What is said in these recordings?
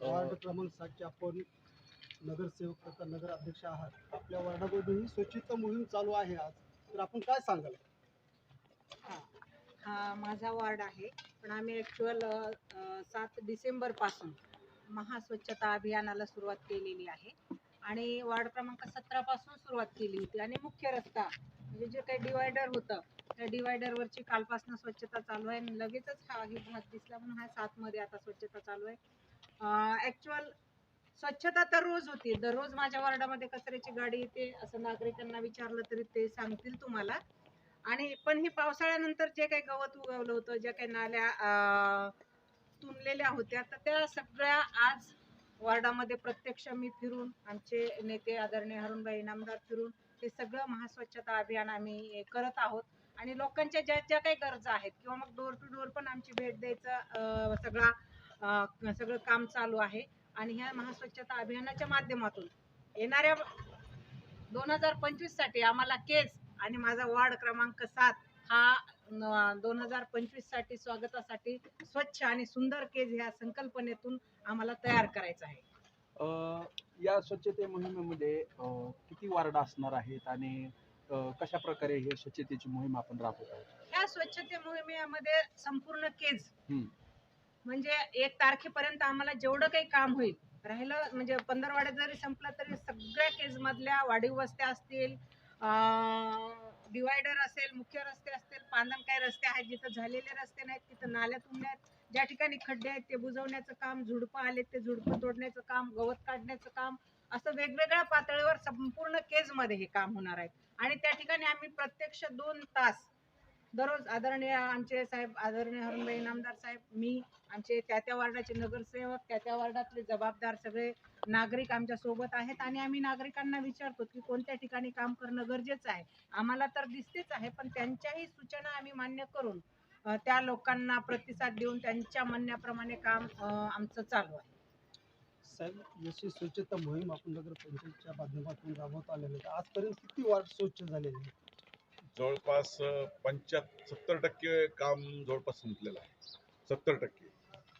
Ward क्रमांक सातचे आपण नगरसेवक तथा नगर अध्यक्ष आहात. आपल्या वार्डामध्येही स्वच्छता मोहीम चालू आहे आज. तर आपण काय सांगाल? हा. हा माझा वार्ड आहे. पण आम्ही ॲक्च्युअल सात डिसेंबरपासून महास्वच्छता अभियानाला सुरुवात केलेली आहे. आणि वार्ड क्रमांक सतरापासून सुरुवात केली होती. आणि मुख्य रस्ता म्हणजे जे काही डिवायडर होतं त्या डिवायडरवरची कालपासून स्वच्छता चालू आहे. आणि लगेचच हा ही भाग दिसला म्हणून हा सातमध्ये आता स्वच्छता चालू आहे. ॲक्च्युअल स्वच्छता तर रोज होती. दररोज माझ्या वॉर्डामध्ये कचऱ्याची गाडी येते असं नागरिकांना विचारलं तरी ते सांगतील तुम्हाला. आणि पण हे पावसाळ्यानंतर जे काही गवत उगवलं होतं ज्या काही नाल्या तुंबलेल्या होत्या तर त्या सगळ्या आज वॉर्डामध्ये प्रत्यक्ष मी फिरून आमचे नेते आदरणीय हरुणबाई इनामदार फिरून हे सगळं महास्वच्छता अभियान आम्ही करत आहोत. आणि लोकांच्या ज्या ज्या काही गरजा आहेत किंवा मग डोर टू डोर पण आमची भेट द्यायचं सगळा सगळं काम चालू आहे. आणि ह्या महास्वच्छता अभियानाच्या माध्यमातून येणाऱ्या दोन हजार पंचवीससाठी आम्हाला केस आणि माझा वार्ड क्रमांक सात हा दोन हजार पंचवीससाठी स्वागतासाठी स्वच्छ आणि सुंदर केज ह्या संकल्पनेतून आम्हाला तयार करायचं आहे. अ, या स्वच्छते मोहिमेमध्ये किती वार्ड असणार आहेत आणि कशा प्रकारे हे स्वच्छतेची मोहीम आपण राबवत आहोत? ह्या स्वच्छते मोहिमेमध्ये संपूर्ण केज हम्म. म्हणजे एक तारखेपर्यंत आम्हाला जेवढं काही काम होईल राहिलं म्हणजे पंधरवाड्यात जरी संपलं तरी सगळ्या केजमधल्या वाढीव वस्त्या असतील डिवायडर असेल मुख्य रस्ते असतील पांदन काय रस्ते आहेत जिथं झालेले रस्ते नाहीत तिथं नाल्या तुंबल्या ज्या ठिकाणी खड्डे आहेत ते बुजवण्याचं काम झुडपं आले ते झुडपं तोडण्याचं काम गवत काढण्याचं काम असं वेगवेगळ्या पातळीवर संपूर्ण केजमध्ये हे काम होणार आहे. आणि त्या ठिकाणी आम्ही प्रत्यक्ष दोन तास दररोज आदरणीय आमचे साहेब आदरणीय हरुणबाई इनामदार साहेब मी आमचे त्या त्या वार्डाचे नगरसेवक त्या त्या वार्डातले जबाबदार सगळे नागरिक आमच्यासोबत आहेत आणि आम्ही नागरिकांना विचारतो की कोणत्या ठिकाणी काम करणं गरजेचं आहे आम्हाला तर दिसतेच आहे पण त्यांच्याही सूचना आम्ही मान्य करून त्या लोकांना प्रतिसाद देऊन त्यांच्या म्हणण्याप्रमाणे काम आमचं चालू आहे साहेब जशी स्वच्छता मोहीम आपण नगर पंचायतच्या माध्यमातून राबवत आलेली आहे आजपर्यंत किती वार्ड स्वच्छ झालेले आहेत? जवळपास पंच्याहत्तर सत्तर टक्के काम जवळपास संपलेलं आहे. सत्तर टक्के.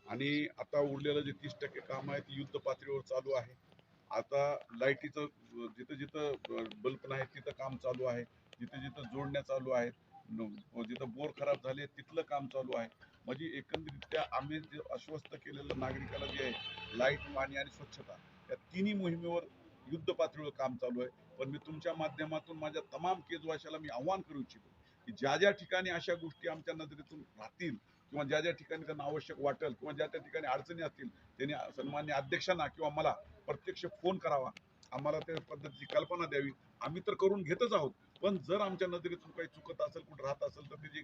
आणि आता उरलेलं जे तीस टक्के काम आहे ते युद्ध पातळीवर चालू आहे. आता लाईटीचं जिथं जिथं बल्ब नाही तिथं काम चालू आहे. जिथं जिथं जोडण्या चालू आहेत जिथं बोर खराब झाले तिथलं काम चालू आहे. म्हणजे एकंदरीत्या आम्ही जे आश्वस्त केलेलं नागरिकाला जे आहे लाइट पाणी आणि स्वच्छता या तिन्ही मोहिमेवर युद्ध पातळीवर काम चालू आहे. पण मी तुमच्या माध्यमातून माझ्या तमाम केजवाशाला मी आव्हान करू इच्छितो की ज्या ज्या ठिकाणी अशा गोष्टी आमच्या नजरेतून राहतील किंवा ज्या ज्या ठिकाणी त्यांना आवश्यक वाटेल किंवा ज्या त्या ठिकाणी अडचणी असतील त्यांनी सन्मान्य अध्यक्षांना किंवा मला प्रत्यक्ष फोन करावा. आम्हाला त्या पद्धतीची कल्पना द्यावी. आम्ही तर करून घेतच आहोत. पण जर आमच्या नजरेतून काही चुकत असेल कुठं राहत असेल तर त्याची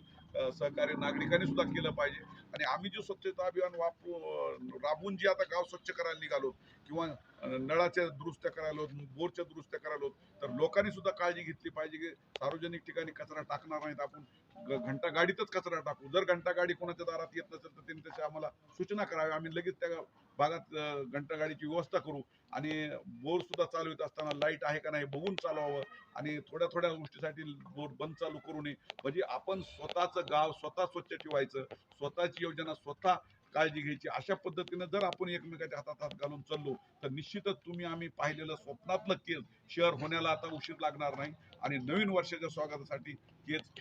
सहकार्य नागरिकांनी सुद्धा केलं पाहिजे. आणि आम्ही जे स्वच्छता अभियान वापरू राबून राबवून जे आता गाव स्वच्छ करायला निघालो किंवा नळाच्या दुरुस्त्या करायलो बोरच्या दुरुस्त्या करायलो तर लोकांनी सुद्धा काळजी घेतली पाहिजे की सार्वजनिक ठिकाणी कचरा टाकणार नाहीत आपण. ग- घंटा गाडीतच कचरा टाकू. जर घंटा गाडी कोणाच्या दारात येत नसेल तर त्यांनी त्याची आम्हाला सूचना करावी. आम्ही लगेच त्या भागात घंटा गाडीची व्यवस्था करू. आणि बोर सुद्धा चालवत असताना लाइट आहे का नाही बघून चालवावं. आणि थोड्या थोड्या गोष्टीसाठी बोर बंद चालू करू नये. म्हणजे आपण स्वतःचं गाव स्वतः स्वच्छ ठेवायचं. स्वतःची योजना स्वतः काळजी घ्यायची. अशा पद्धतीनं जर आपण एकमेकाच्या हातात हात घालून चाललो तर निश्चितच तुम्ही आम्ही पाहिलेलं स्वप्नातलं केस शहर होण्याला आता उशीर लागणार नाही. आणि नवीन वर्षाच्या स्वागतासाठी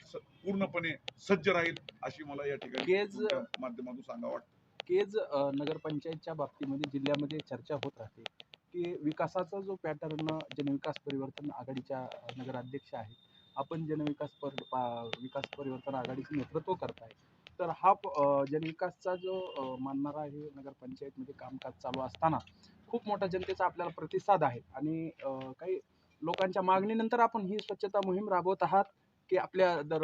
स- पूर्णपणे सज्ज राहील अशी मला या ठिकाणी केज- माध्यमातून सांगा वाटतं. केज नगरपंचायतच्या बाबतीमध्ये जिल्ह्यामध्ये चर्चा होत राहते की विकासाचा जो पॅटर्न जनविकास परिवर्तन आघाडीच्या नगराध्यक्ष आहेत आपण जनविकास पर विकास परिवर्तन आघाडीचं नेतृत्व करताय तर हा जनविकासचा जो मानणारा आहे नगरपंचायतमध्ये म्हणजे कामकाज चालू असताना खूप मोठा जनतेचा आपल्याला प्रतिसाद आहे. आणि काही लोकांच्या मागणीनंतर आपण ही स्वच्छता मोहीम राबवत आहात की आपल्या दर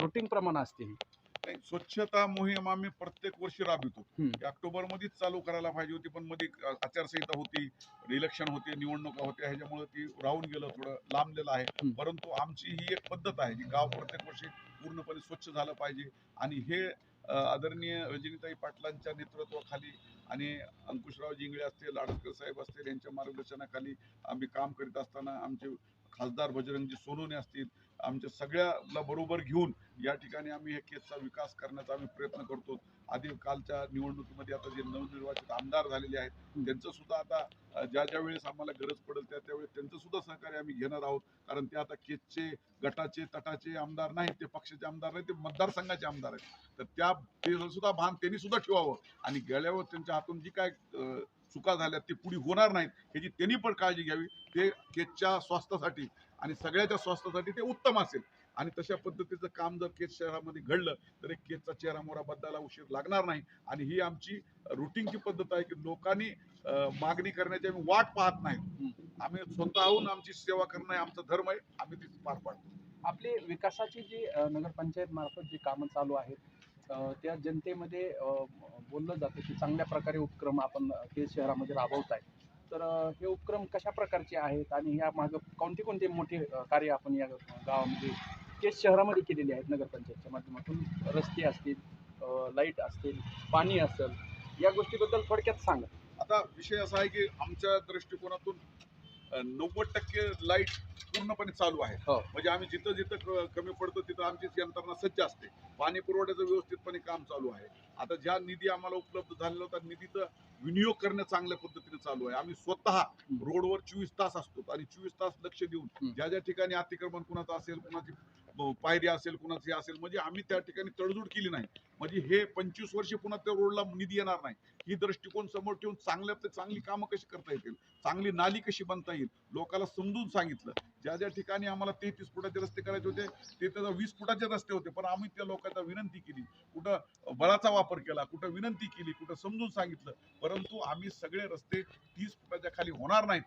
रुटीन प्रमाणे असते ही नाही, स्वच्छता मोहीम आम्ही प्रत्येक वर्षी राबवितो. ऑक्टोबर मध्येच चालू करायला पाहिजे होती पण मध्ये आचारसंहिता होती इलेक्शन होते निवडणुका होत्या ह्याच्यामुळे ती राहून गेलं थोडं लांबलेलं आहे. परंतु आमची ही एक पद्धत आहे की गाव प्रत्येक वर्षी पूर्णपणे स्वच्छ झालं पाहिजे. आणि हे आदरणीय रजनीताई पाटलांच्या नेतृत्वाखाली आणि अंकुशराव जिंगळे असतील आडसकर साहेब असतील यांच्या मार्गदर्शनाखाली आम्ही काम करीत असताना आमचे खासदार बजरंगजी सोनवणे असतील आमच्या सगळ्याला बरोबर घेऊन या ठिकाणी आम्ही हे केसचा विकास करण्याचा आम्ही प्रयत्न करतो. आधी कालच्या निवडणुकीमध्ये आता जे नवनिर्वाचित आमदार झालेले आहेत त्यांचं सुद्धा आता ज्या ज्या वेळेस आम्हाला गरज पडेल त्या त्यावेळेस त्यांचं सुद्धा सहकार्य आम्ही घेणार आहोत. कारण ते आता केसचे गटाचे तटाचे आमदार नाहीत ते पक्षाचे आमदार नाहीत ते मतदारसंघाचे आमदार आहेत. तर त्या ते सुद्धा भान त्यांनी सुद्धा ठेवावं. आणि गेल्यावर त्यांच्या हातून जी काय चुका झाल्या ते पुढे होणार नाहीत ह्याची त्यांनी पण काळजी घ्यावी. ते केसच्या स्वास्थ्यासाठी आणि सगळ्याच्या स्वास्थ्यासाठी ते उत्तम असेल. आणि तशा पद्धतीचं काम जर केस शहरामध्ये घडलं तर एक केसचा चेहरा मोरा बदलायला उशीर लागणार नाही. आणि ही आमची रुटीनची पद्धत आहे की लोकांनी मागणी करण्याची आम्ही वाट पाहत नाही आम्ही स्वतःहून आमची सेवा करणं आमचा धर्म आहे आम्ही ती पार पाडतो. आपली विकासाची जी नगरपंचायत मार्फत जी कामं चालू आहेत त्या जनतेमध्ये बोललं जातं की चांगल्या प्रकारे उपक्रम आपण केज शहरामध्ये राबवत आहे तर हे उपक्रम कशा प्रकारचे आहेत आणि या मागं कोणते कोणते मोठे कार्य आपण या गावामध्ये केज शहरामध्ये केलेले आहेत नगरपंचायतच्या माध्यमातून रस्ते असतील लाइट असतील पाणी असेल या गोष्टीबद्दल थोडक्यात सांगा. आता विषय असा आहे की आमच्या दृष्टिकोनातून नव्वद टक्के लाइट पूर्णपणे चालू आहे. हो. म्हणजे आम्ही जिथं जिथं कमी पडतो तिथं आमची यंत्रणा सज्ज असते. पाणी पुरवठ्याचं व्यवस्थितपणे काम चालू आहे. आता ज्या निधी आम्हाला उपलब्ध झालेला होता निधीचं विनियोग करणं चांगल्या पद्धतीने चालू आहे. आम्ही स्वतः रोडवर चोवीस तास असतो आणि चोवीस तास लक्ष देऊन. ज्या ज्या ठिकाणी अतिक्रमण कुणाचं असेल कुणाची पायरी असेल कुणाची असेल म्हणजे आम्ही त्या ठिकाणी तडजोड केली नाही. म्हणजे हे पंचवीस वर्षे पुन्हा त्या रोडला निधी येणार नाही. ही दृष्टिकोन समोर ठेवून चांगल्यात चांगली कामं कशी करता येतील? चांगली नाली कशी बनता येईल? लोकांना समजून सांगितलं. ज्या ज्या ठिकाणी आम्हाला तेहतीस फुटाचे रस्ते करायचे होते ते त्याचा वीस फुटाचे रस्ते होते पण आम्ही त्या लोकांना विनंती केली. कुठं बळाचा वापर केला कुठं विनंती केली कुठं समजून सांगितलं परंतु आम्ही सगळे रस्ते तीस फुटाच्या खाली होणार नाहीत.